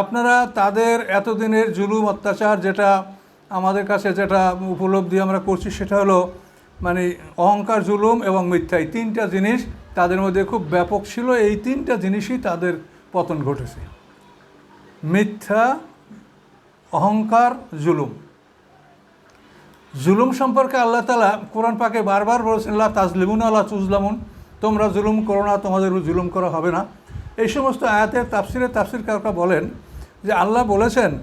আপনারা তাদের এতদিনের জুলুম, অত্যাচার যেটা আমাদের কাছে যেটা উপলব্ধি আমরা করছি, সেটা হলো মানে অহংকার, জুলুম এবং মিথ্যা। এই তিনটা জিনিস তাদের মধ্যে খুব ব্যাপক ছিল। এই তিনটা জিনিসই তাদের পতন ঘটেছে। মিথ্যা, অহংকার, জুলুম। জুলুম সম্পর্কে আল্লাহ তালা কোরআন পাকে বারবার বলেছেন আল্লাহ তাজলিমুন আল্লাহ তুজলামুন। তোমরা জুলুম করো না, তোমাদের জুলুম করা হবে না। এই সমস্ত আয়াতের তাফসিরে তাফসির কারকা বলেন যে আল্লাহ বলেছেন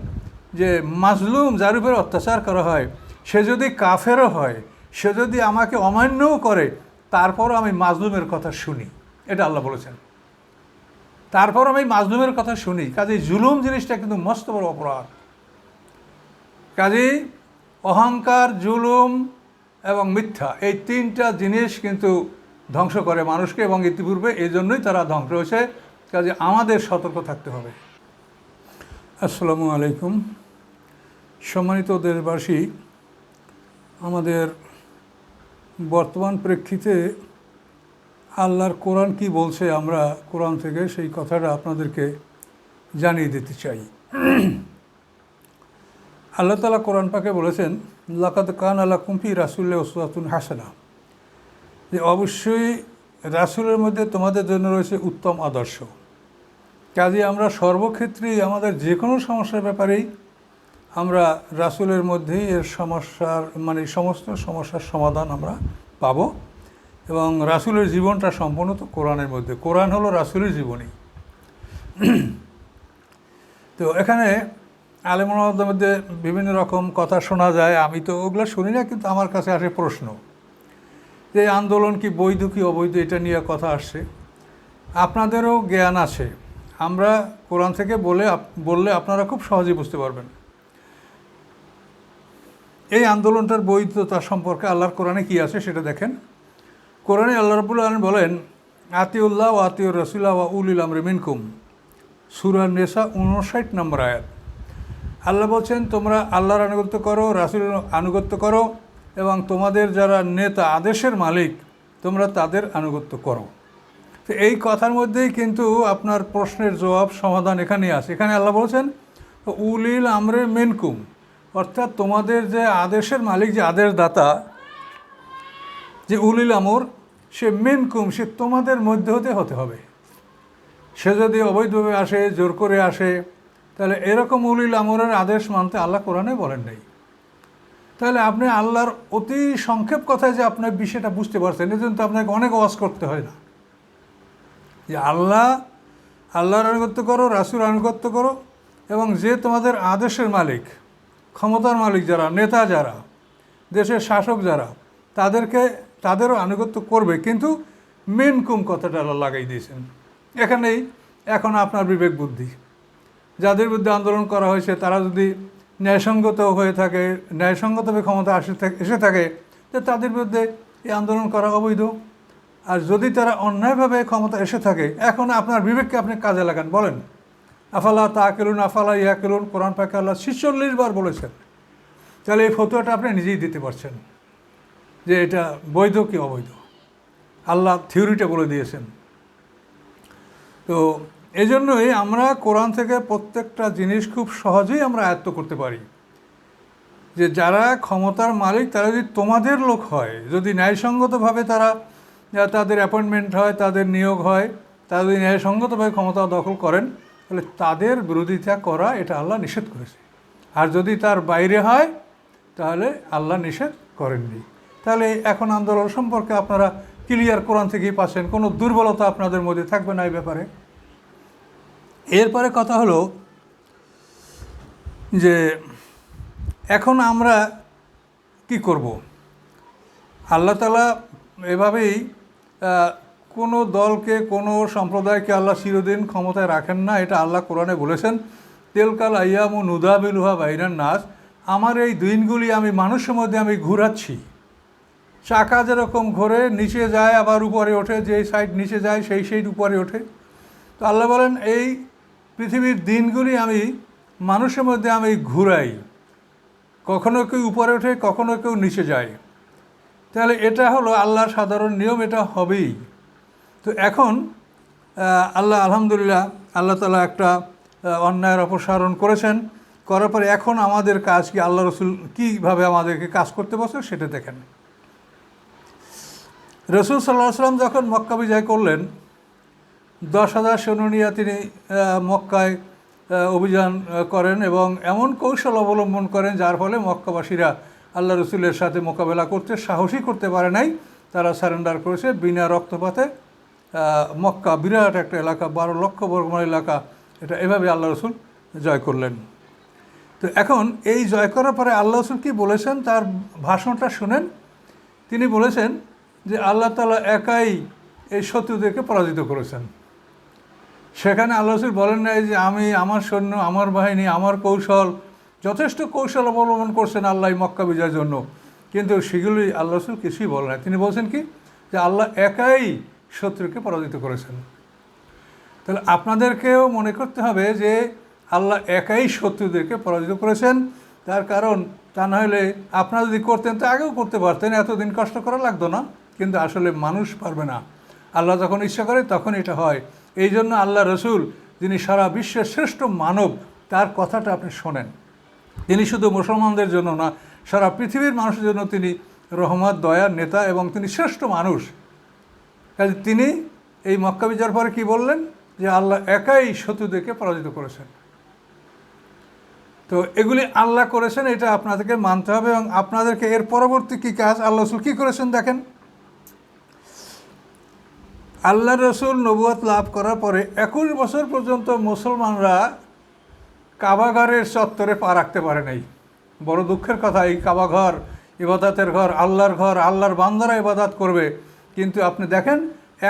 যে মাজলুম যার উপরে অত্যাচার করা হয়, সে যদি কাফেরও হয়, সে যদি আমাকে অমান্যও করে, তারপরও আমি মাজলুমের কথা শুনি। এটা আল্লাহ বলেছেন। তারপর আমি মাজলুমের কথা শুনি। কাজেই জুলুম জিনিসটা কিন্তু মস্ত বড় অপরাধ। কাজেই অহংকার, জুলুম এবং মিথ্যা, এই তিনটা জিনিস কিন্তু ধ্বংস করে মানুষকে এবং ইতিপূর্বে, এই জন্যই তারা ধ্বংস হয়েছে। কাজে আমাদের সতর্ক থাকতে হবে। আসসালামু আলাইকুম। সম্মানিত দেশবাসী, আমাদের বর্তমান প্রেক্ষিতে আল্লাহর কোরআন কি বলছে আমরা কোরআন থেকে সেই কথাটা আপনাদেরকে জানিয়ে দিতে চাই। আল্লাহ তালা কোরআন পাকে বলেছেন লাকাত কান আল্লাহ কুম্ফি রাসুল্লাহ ওসুয়াতুন হাসানা। যে অবশ্যই রাসুলের মধ্যে তোমাদের জন্য রয়েছে উত্তম আদর্শ। কাজে আমরা সর্বক্ষেত্রেই আমাদের যে কোনো সমস্যার ব্যাপারেই আমরা রাসুলের মধ্যেই এর সমস্যার মানে সমস্ত সমস্যার সমাধান আমরা পাব এবং রাসুলের জীবনটা সম্পূর্ণ তো কোরআনের মধ্যে। কোরআন হলো রাসুলের জীবনী। তো এখানে আলেমদের মধ্যে বিভিন্ন রকম কথা শোনা যায়। আমি তো ওগুলো শুনি না, কিন্তু আমার কাছে আসে প্রশ্ন। যে আন্দোলন কি বৈধ কি অবৈধ এটা নিয়ে কথা আসছে। আপনাদেরও জ্ঞান আছে। আমরা কোরআন থেকে বলে বললে আপনারা খুব সহজেই বুঝতে পারবেন। এই আন্দোলনটার বৈধতা সম্পর্কে আল্লাহর কোরআনে কি আছে সেটা দেখেন। কোরআনে আল্লাহ রবুল আলম বলেন, আতিউল্লাহ ও আতিউর রসুল্লাহ ওয়া উলিল আমরে মিনকুম। সুরা নেশা উনষাট নম্বর আয়াত। আল্লাহ বলছেন, তোমরা আল্লাহর আনুগত্য করো, রাসুলের আনুগত্য করো এবং তোমাদের যারা নেতা, আদেশের মালিক, তোমরা তাদের আনুগত্য করো। তো এই কথার মধ্যেই কিন্তু আপনার প্রশ্নের জবাব, সমাধান এখানেই আছে। এখানে আল্লাহ বলছেন, উলিল আমরে মেনকুম। অর্থাৎ তোমাদের যে আদেশের মালিক, যে আদেশ দাতা যে উলিল আমর, সে মেনকুম, সে তোমাদের মধ্যে হতে হতে হবে। সে যদি অবৈধভাবে আসে, জোর করে আসে, তাহলে এরকম উলিল আমরের আদেশ মানতে আল্লাহ কোরআনে বলেন নাই। তাহলে আপনি আল্লাহর অতি সংক্ষেপ কথায় যে আপনার বিষয়টা বুঝতে পারছেন এজন্য তো আপনাকে অনেক ওয়াজ করতে হয় না। যে আল্লাহ, আল্লাহর আনুগত্য করো রাসুর আনুগত্য করো, এবং যে তোমাদের আদেশের মালিক, ক্ষমতার মালিক যারা, নেতা যারা, দেশের শাসক যারা, তাদেরকে, তাদেরও আনুগত্য করবে। কিন্তু মেন কুম কথাটা আল্লাহ লাগাই দিয়েছেন। এখানেই এখন আপনার বিবেক বুদ্ধি। যাদের বিরুদ্ধে আন্দোলন করা হয়েছে, তারা যদি ন্যায়সঙ্গত হয়ে থাকে ন্যায়সঙ্গতভাবে ক্ষমতা আসে এসে থাকে, তো তাদের বিরুদ্ধে এই আন্দোলন করা অবৈধ। আর যদি তারা অন্যায়ভাবে ক্ষমতা এসে থাকে, এখন আপনার বিবেককে আপনি কাজে লাগান, বলেন। আফালা তা কেলুন আফালা ইয়া কেলুন কোরআন পাকে আল্লাহ ছিচল্লিশ বার বলেছেন। তাহলে এই ফতুয়াটা আপনি নিজেই দিতে পারছেন যে এটা বৈধ কি অবৈধ? আল্লাহ থিওরিটা বলে দিয়েছেন। তো এই জন্যই আমরা কোরআন থেকে প্রত্যেকটা জিনিস খুব সহজেই আমরা আয়ত্ত করতে পারি। যে যারা ক্ষমতার মালিক, তারা যদি তোমাদের লোক হয়, যদি ন্যায়সঙ্গতভাবে তারা তাদের অ্যাপয়েন্টমেন্ট হয়, তাদের নিয়োগ হয়, তারা যদি ন্যায়সঙ্গতভাবে ক্ষমতা দখল করেন, তাহলে তাদের বিরোধিতা করা এটা আল্লাহ নিষেধ করেছে। আর যদি তার বাইরে হয়, তাহলে আল্লাহ নিষেধ করেননি। তাহলে এখন আন্দোলন সম্পর্কে আপনারা ক্লিয়ার কোরআন থেকেই পাচ্ছেন, কোনো দুর্বলতা আপনাদের মধ্যে থাকবে না এই ব্যাপারে। এরপরে কথা হলো যে এখন আমরা কি করব? আল্লাহ তালা এভাবেই কোনো দলকে, কোনো সম্প্রদায়কে আল্লাহ চিরদিন ক্ষমতায় রাখেন না, এটা আল্লাহ কোরআনে বলেছেন, তেলকাল আইয়াম ও নুদাবিলুহা বাইরান নাস, আমার এই দিনগুলি আমি মানুষের মধ্যে আমি ঘুরাচ্ছি। চাকা যেরকম ঘোরে, নিচে যায়, আবার উপরে ওঠে, যেই সাইড নিচে যায়, সেই সাইড উপরে ওঠে। তো আল্লাহ বলেন, এই পৃথিবীর দিনগুলি আমি, মানুষের মধ্যে আমি ঘুরাই। কখনো কেউ উপরে ওঠে, কখনো কেউ নিচে যায়। তাহলে এটা হলো আল্লাহর সাধারণ নিয়ম, এটা হবেই। তো এখন আল্লাহ আলহামদুলিল্লাহ, আল্লাহ তালা একটা অন্যায়ের অপসারণ করেছেন। করার পরে এখন আমাদের কাজ কি? আল্লাহ রসুল কীভাবে আমাদেরকে কাজ করতে বসে সেটা দেখেন। রসুল সাল্লাহ সাল্লাম যখন মক্কা বিজয় করলেন দশ হাজার সৈন্য নিয়ে তিনি মক্কায় অভিযান করেন এবং এমন কৌশল অবলম্বন করেন যার ফলে মক্কাবাসীরা আল্লাহ রসুলের সাথে মোকাবেলা করতে সাহসী করতে পারে নাই। তারা সারেন্ডার করেছে বিনা রক্তপাতে। মক্কা বিরাট একটা এলাকা, বারো লক্ষ বর্গমাইল এলাকা। এটা এভাবে আল্লাহ রসুল জয় করলেন। তো এখন এই জয় করার পরে আল্লাহ রসুল কী বলেছেন? তার ভাষণটা শুনেন। তিনি বলেছেন যে আল্লাহ তালা একাই এই শত্রুদেরকে পরাজিত করেছেন। সেখানে আল্লাহ বলেন নাই যে আমি, আমার সৈন্য, আমার বাহিনী, আমার কৌশল, যথেষ্ট কৌশল অবলম্বন করছেন আল্লাহ মক্কা বিজয়ের জন্য। কিন্তু সেগুলি আল্লাহ রসুল কিছুই বলেন না তিনি বলছেন কি? যে আল্লাহ একাই শত্রুকে পরাজিত করেছেন। তাহলে আপনাদেরকেও মনে করতে হবে যে আল্লাহ একাই শত্রুদেরকে পরাজিত করেছেন। তার কারণ তা না হলে আপনারা যদি করতেন, তো আগেও করতে পারতেন। এতদিন কষ্ট করা লাগতো না। কিন্তু আসলে মানুষ পারবে না। আল্লাহ যখন ইচ্ছা করে তখন এটা হয়। এই জন্য আল্লাহ রসুল, যিনি সারা বিশ্বের শ্রেষ্ঠ মানব, তার কথাটা আপনি শোনেন। তিনি শুধু মুসলমানদের জন্য না, সারা পৃথিবীর মানুষের জন্য তিনি রহমত দয়ার নেতা এবং তিনি শ্রেষ্ঠ মানুষ। কাজে তিনি এই মক্কা বিজয়ের পরে কি বললেন? যে আল্লাহ একাই শত্রুদেরকে পরাজিত করেছেন। তো এগুলি আল্লাহ করেছেন, এটা আপনাদেরকে মানতে হবে এবং আপনাদেরকে এর পরবর্তী কী কাজ, আল্লাহ রসুল কী করেছেন দেখেন। আল্লাহ রসুল নবুয়াত লাভ করার পরে একুশ বছর পর্যন্ত মুসলমানরা কাবাঘরের চত্বরে পা রাখতে পারে নাই। বড় দুঃখের কথা, এই কাবাঘর ইবাদাতের ঘর, আল্লাহর ঘর, আল্লাহর বান্দারা ইবাদাত করবে। কিন্তু আপনি দেখেন,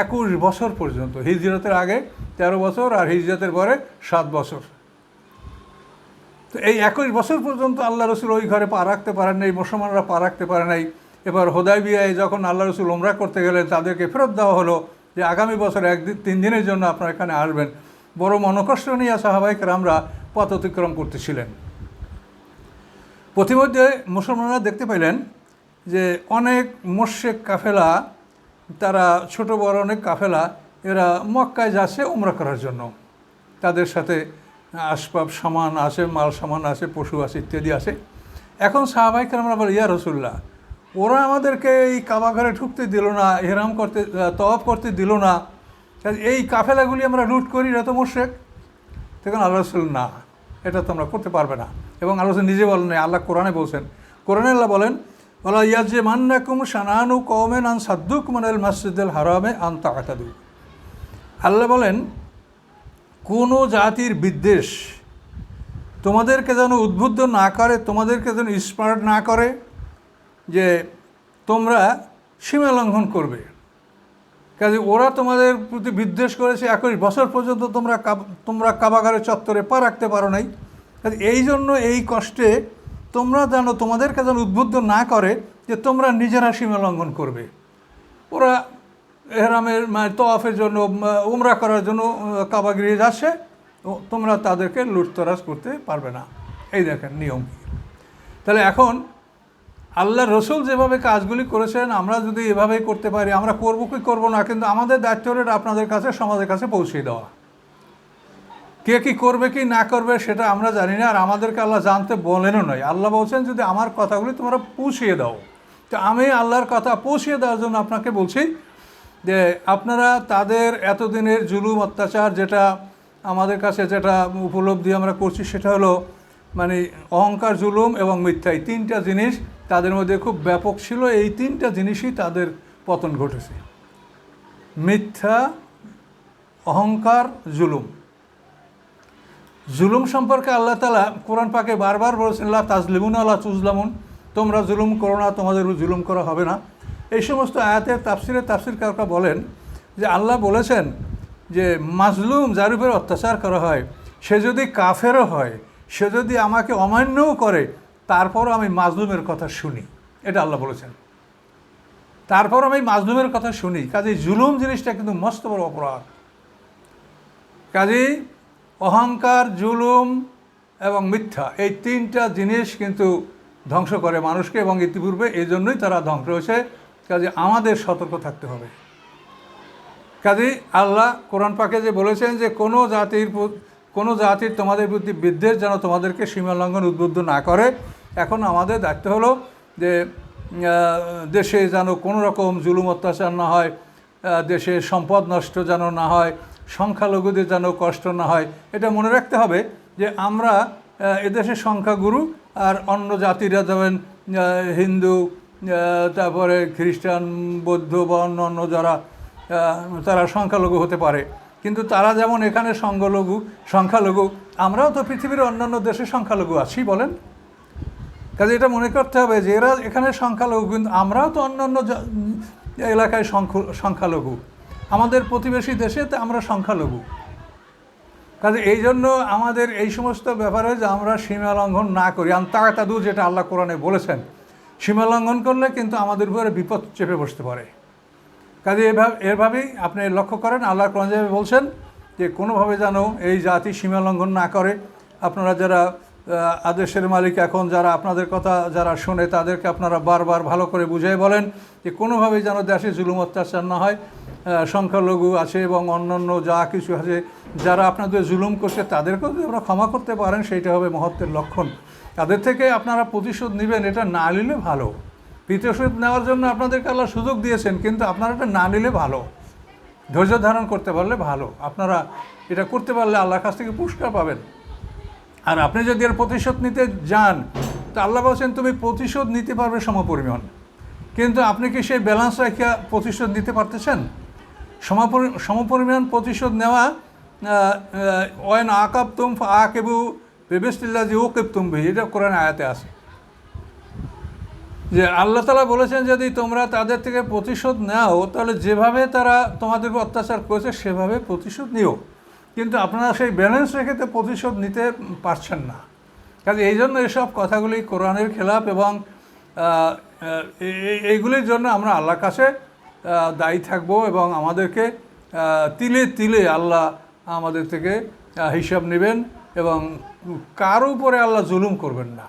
একুশ বছর পর্যন্ত, হিজরতের আগে তেরো বছর আর হিজরতের পরে সাত বছর। তো এই একুশ বছর পর্যন্ত আল্লাহ রসুল ওই ঘরে পা রাখতে পারেন নাই, মুসলমানরা পা রাখতে পারে নাই। এবার হোদাই বিয়ায় যখন আল্লাহ রসুল ওমরা করতে গেলেন, তাদেরকে ফেরত দেওয়া হলো। যে আগামী বছর একদিন তিন দিনের জন্য আপনারা এখানে আসবেন। বড় মনকষ্ট নিয়ে সাহাবাহিকের আমরা পথ অতিক্রম করতেছিলেন। প্রতিমধ্যে মুসলমানরা দেখতে পেলেন যে অনেক মোর্শেক কাফেলা, তারা ছোট বড় অনেক কাফেলা, এরা মক্কায় যাচ্ছে উমরা করার জন্য। তাদের সাথে আসবাব সামান আছে, মাল সামান আছে, পশু আছে, ইত্যাদি আছে। এখন সাহাবাহিক আমরা বলি, ইয়া রসুল্লাহ ওরা আমাদেরকে এই কাবাঘরে ঢুকতে দিল না হেরাম করতে তওয়াফ করতে দিল না। এই কাফেলাগুলি আমরা লুট করি এটা তো মোর্শেক তখন আল্লাহ রসুল না, এটা তোমরা করতে পারবে না। এবং আল্লাহ রসুল নিজে বলেন আল্লাহ কোরআনে বলছেন। কোরআনে আল্লাহ বলেন বলা ইয়াজে মান্নাকুম সানানু কৌমেন আন সাদ্দুক মানাল মসজিদুল হারামে আন তাকাতাদু আল্লাহ বলেন, কোনো জাতির বিদ্বেষ তোমাদেরকে যেন উদ্বুদ্ধ না করে, তোমাদেরকে যেন স্মার্ট না করে যে তোমরা সীমা লঙ্ঘন করবে। কাজে ওরা তোমাদের প্রতি বিদ্বেষ করেছে একুশ বছর পর্যন্ত তোমরা তোমরা কাবাগারের চত্বরে পা রাখতে পারো নাই। কাজে এই জন্য এই কষ্টে তোমরা যেন তোমাদেরকে যেন উদ্বুদ্ধ না করে যে তোমরা নিজেরা সীমা লঙ্ঘন করবে। ওরা এহরামের মানে তওয়াফের জন্য উম, উমরা করার জন্য কাবা গৃহে যাচ্ছে তোমরা তাদেরকে লুটতরাজ করতে পারবে না। এই দেখেন নিয়ম। তাহলে এখন আল্লাহ রসুল যেভাবে কাজগুলি করেছেন, আমরা যদি এভাবে করতে পারি, আমরা করব কি করব না, কিন্তু আমাদের দায়িত্ব হলো আপনাদের কাছে, সমাজের কাছে পৌঁছে দেওয়া। কে কি করবে কি না করবে সেটা আমরা জানি না, আর আমাদেরকে আল্লাহ জানতে বলেনও নয়। আল্লাহ বলছেন, যদি আমার কথাগুলি তোমরা পৌঁছিয়ে দাও। তো আমি আল্লাহর কথা পৌঁছিয়ে দেওয়ার জন্য আপনাকে বলছি যে, আপনারা তাদের এতদিনের জুলুম, অত্যাচার যেটা আমাদের কাছে যেটা উপলব্ধি আমরা করছি, সেটা হলো মানে অহংকার, জুলুম এবং মিথ্যা, এই তিনটা জিনিস তাদের মধ্যে খুব ব্যাপক ছিল, এই তিনটা জিনিসই তাদের পতন ঘটেছে। মিথ্যা, অহংকার, জুলুম। জুলুম সম্পর্কে আল্লাহ তালা কোরআন পাকে বারবার বলেছেন আল্লাহ তাজলিমুন আল্লাহ তুজলামুন তোমরা জুলুম করো না, তোমাদের জুলুম করা হবে না। এই সমস্ত আয়াতের তাফসিরে তাফসির কারকা বলেন যে, আল্লাহ বলেছেন যে, মাজলুম যার উপরে অত্যাচার করা হয়, সে যদি কাফেরও হয়, সে যদি আমাকে অমান্যও করে তারপরও আমি মাজলুমের কথা শুনি। এটা আল্লাহ বলেছেন। তারপর আমি মাজলুমের কথা শুনি। কাজে জুলুম জিনিসটা কিন্তু মস্ত বড় অপরাধ। কাজেই অহংকার, জুলুম এবং মিথ্যা এই তিনটা জিনিস কিন্তু ধ্বংস করে মানুষকে এবং ইতিপূর্বে এই জন্যই তারা ধ্বংস হয়েছে। কাজে আমাদের সতর্ক থাকতে হবে। কাজে আল্লাহ কোরআন পাকে যে বলেছেন যে, কোনো জাতির কোনো জাতির তোমাদের প্রতি বিদ্বেষ যেন তোমাদেরকে সীমালঙ্ঘন উদ্বুদ্ধ না করে এখন আমাদের দায়িত্ব হলো যে দেশে যেন কোনো রকম জুলুম অত্যাচার না হয় দেশে সম্পদ নষ্ট যেন না হয়, সংখ্যালঘুদের যেন কষ্ট না হয়। এটা মনে রাখতে হবে যে, আমরা এদেশের সংখ্যাগুরু আর অন্য জাতিরা যেমন হিন্দু তারপরে খ্রিস্টান, বৌদ্ধ বা অন্য অন্য যারা তারা সংখ্যালঘু হতে পারে। কিন্তু তারা যেমন এখানে সংখ্যালঘু সংখ্যালঘু, আমরাও তো পৃথিবীর অন্যান্য দেশে সংখ্যালঘু আছি, বলেন। কাজে এটা মনে করতে হবে যে এরা এখানে সংখ্যালঘু, কিন্তু আমরাও তো অন্যান্য এলাকায় সংখ্য- সংখ্যালঘু। আমাদের প্রতিবেশী দেশে তো আমরা সংখ্যালঘু। কাজে এই জন্য আমাদের এই সমস্ত ব্যাপারে যে আমরা সীমা লঙ্ঘন না করি আন্তাকাতাদু যেটা আল্লাহ কোরআনে বলেছেন, সীমা লঙ্ঘন করলে কিন্তু আমাদের উপরে বিপদ চেপে বসতে পারে। কাজে এভাবে, এভাবেই আপনি লক্ষ্য করেন, আল্লাহ কোরআন বলছেন যে কোনোভাবে যেন এই জাতি সীমা লঙ্ঘন না করে। আপনারা যারা আদেশের মালিক এখন যারা আপনাদের কথা যারা শোনে তাদেরকে আপনারা বারবার ভালো করে বুঝিয়ে বলেন যে কোনোভাবেই যেন দেশে জুলুম অত্যাচার না হয়। সংখ্যালঘু আছে এবং অন্যান্য যা কিছু আছে, যারা আপনাদের জুলুম করছে তাদেরকেও যদি আপনারা ক্ষমা করতে পারেন, সেইটা হবে মহত্বের লক্ষণ। তাদের থেকে আপনারা প্রতিশোধ নেবেন, এটা না নিলে ভালো। প্রতিশোধ নেওয়ার জন্য আপনাদেরকে আল্লাহ সুযোগ দিয়েছেন, কিন্তু আপনারা এটা না নিলে ভালো। ধৈর্য ধারণ করতে পারলে ভালো। আপনারা এটা করতে পারলে আল্লাহর কাছ থেকে পুরস্কার পাবেন। আর আপনি যদি এর প্রতিশোধ নিতে যান, তো আল্লাহ বলছেন, তুমি প্রতিশোধ নিতে পারবে সমপরিমাণ। কিন্তু আপনি কি সেই ব্যালেন্স রাখিয়া প্রতিশোধ নিতে পারতেছেন? সমপরি, সমপরিমাণ প্রতিশোধ নেওয়া ওয়েন আকাব তুম আকেবু বেবেস্টিল্লা যে ও কেব তুমি এটা কোরআন আয়াতে আছে। যে আল্লাহ তালা বলেছেন, যদি তোমরা তাদের থেকে প্রতিশোধ নাও, তাহলে যেভাবে তারা তোমাদের অত্যাচার করেছে, সেভাবে প্রতিশোধ নিও। কিন্তু আপনারা সেই ব্যালেন্স রেখে তো প্রতিশোধ নিতে পারছেন না। কাজে এই জন্য এসব কথাগুলি কোরআনের খেলাপ এবং এইগুলির জন্য আমরা আল্লাহর কাছে দায়ী থাকব এবং আমাদেরকে তিলে তিলে আল্লাহ আমাদের থেকে হিসাব নেবেন এবং কারও উপরে আল্লাহ জুলুম করবেন না।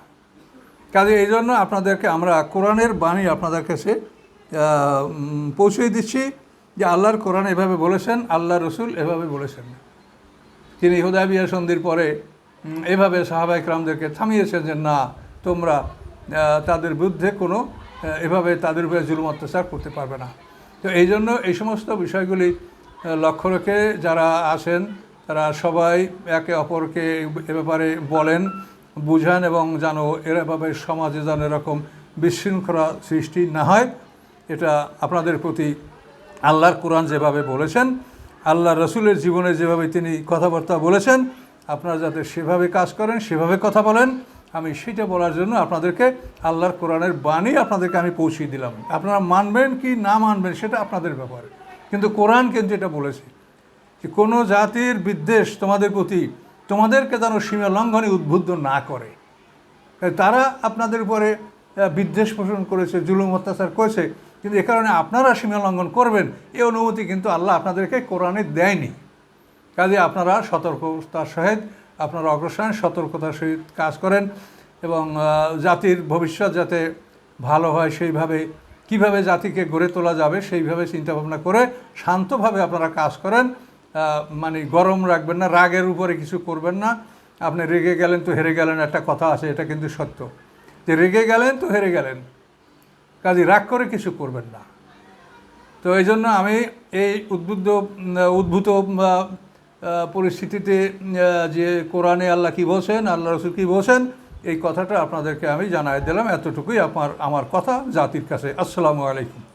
কাজে এই জন্য আপনাদেরকে আমরা কোরআনের বাণী আপনাদের কাছে পৌঁছে দিচ্ছি যে আল্লাহর কোরআন এভাবে বলেছেন আল্লাহ রসুল এভাবে বলেছেন। তিনি হুদাবিয়া সন্ধির পরে এভাবে সাহাবাই রামদেরকে থামিয়েছেন যে, না, তোমরা তাদের বিরুদ্ধে কোনো এভাবে তাদের উপরে জুলুম অত্যাচার করতে পারবে না। তো এই জন্য এই সমস্ত বিষয়গুলি লক্ষ্য রেখে যারা আছেন তারা সবাই একে অপরকে এ ব্যাপারে বলেন, বুঝান এবং যেন এভাবে সমাজে যেন এরকম বিশৃঙ্খলা সৃষ্টি না হয়। এটা আপনাদের প্রতি আল্লাহর কোরআন যেভাবে বলেছেন আল্লাহ রসুলের জীবনে যেভাবে তিনি কথাবার্তা বলেছেন, আপনারা যাতে সেভাবে কাজ করেন, সেভাবে কথা বলেন, আমি সেটা বলার জন্য আপনাদেরকে আল্লাহর কোরআনের বাণী আপনাদেরকে আমি পৌঁছিয়ে দিলাম। আপনারা মানবেন কি না মানবেন সেটা আপনাদের ব্যাপার। কিন্তু কোরআন কিন্তু এটা বলেছে? যে কোনো জাতির বিদ্বেষ তোমাদের প্রতি তোমাদেরকে যেন সীমা লঙ্ঘনে উদ্বুদ্ধ না করে। তারা আপনাদের উপরে বিদ্বেষ পোষণ করেছে, জুলুম অত্যাচার করেছে। কিন্তু এ কারণে আপনারা সীমা লঙ্ঘন করবেন এই অনুমতি কিন্তু আল্লাহ আপনাদেরকে কোরআনে দেয়নি। কাজে আপনারা সতর্কতার সহিত, আপনারা অগ্রসর সতর্কতার সহিত কাজ করেন এবং জাতির ভবিষ্যৎ যাতে ভালো হয় সেইভাবে, কীভাবে জাতিকে গড়ে তোলা যাবে সেইভাবে চিন্তা ভাবনা করে শান্তভাবে আপনারা কাজ করেন। মানে গরম রাখবেন না, রাগের উপরে কিছু করবেন না। আপনি রেগে গেলেন তো হেরে গেলেন, একটা কথা আছে, এটা কিন্তু সত্য। যে রেগে গেলেন তো হেরে গেলেন। কাজে রাগ করে কিছু করবেন না। তো এই জন্য আমি এই উদ্বুদ্ধ, উদ্ভূত পরিস্থিতিতে যে কোরআনে আল্লাহ কী বলছেন, আল্লাহ রসুল কী বলছেন, এই কথাটা আপনাদেরকে আমি জানাই দিলাম। এতটুকুই আমার আমার কথা জাতির কাছে। আসসালামু আলাইকুম।